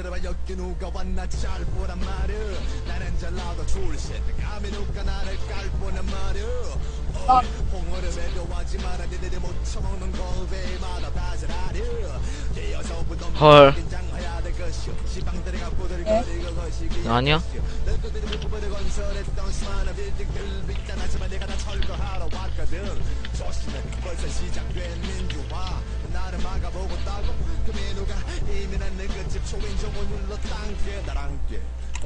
들어봐 여기 누가 왔나 잘 보란 말이야 나는 잘나도 출신. 감히 누가 나를 깔보란 말이야 아. 홍어를 배려하지 마라. 니들이 못 처먹는 헐. 긴장해야 될 것이오. 지방들이 갖고 들거리고 거시기 아니야? 초인종을 눌러 당겨 날 안게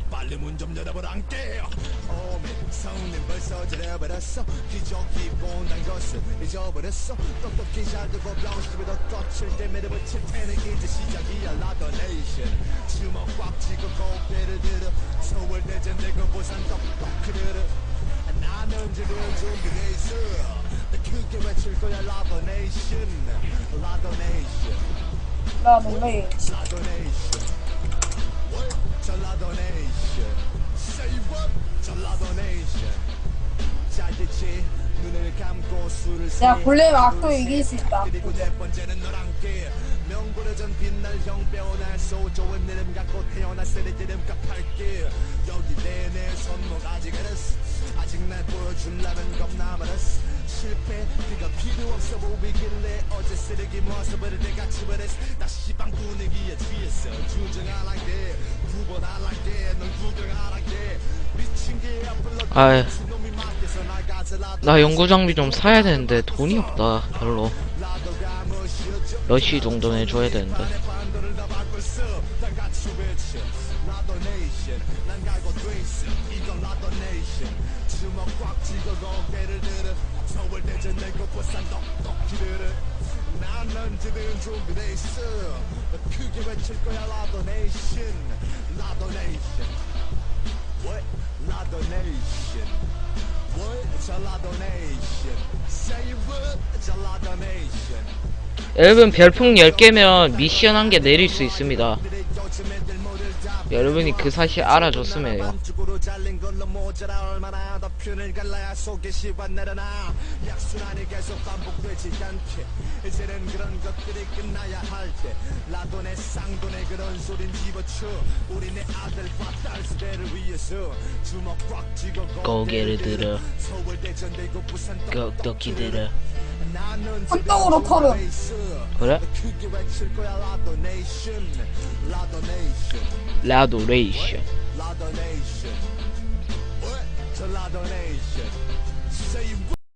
빨리 문 좀 열어보란게 오메 성님 벌써 저려버렸어. 기적이 본단 것을 잊어버렸어. 똑똑히 잘 병심이 더 꺾칠 때 매를 붙일 테는 이제 시작이야 라더 네이션. 주먹 꽉 쥐고 고개를 들어. 서울대 전 대구 부산 똑똑히 들어 나는 지금 준비돼 있어 크게 외칠 거야 라더 네이션. 라더 네이션. 나 놀래. 라더 네이션. 전라도 네이션 Say what? 전라도 네이션 잘겠지 눈을 감고 술을 야, 세. 본래 악도 이길 수 있다. 그리고 네 번째는 너랑 함께 명불허전 빛날 형 빼어날 소 좋은 이름 갖고 태어났으니 이름 값할게 여기 내내 손목 아직 어렸어 아직 날 보여주려면 겁나 많았어 실패 네가 필요 없어 보이길래 어제 쓰레기 모아서 버릴 때 같이 버렸어 나 시방 분위기에 취했어 두번 하란게 아이. 나 연구 장비 좀 사야 되는데 돈이 없다 별로 몇시 정도는 해줘야 되는데 tylko ja Lado Nation Nation What? Lado Nation What? It's a Lado Nation Say what? It's a Nation 여러분 별풍 10개면 미션 한 개 내릴 수 있습니다. 여러분이 그 사실 알아줬으면 해요. 고개를 들어. 똑똑히 들어 나는 손등으로 털어. 그래? 크게 외칠 거야 라도 네이션. 라도 네이션. 라도레이션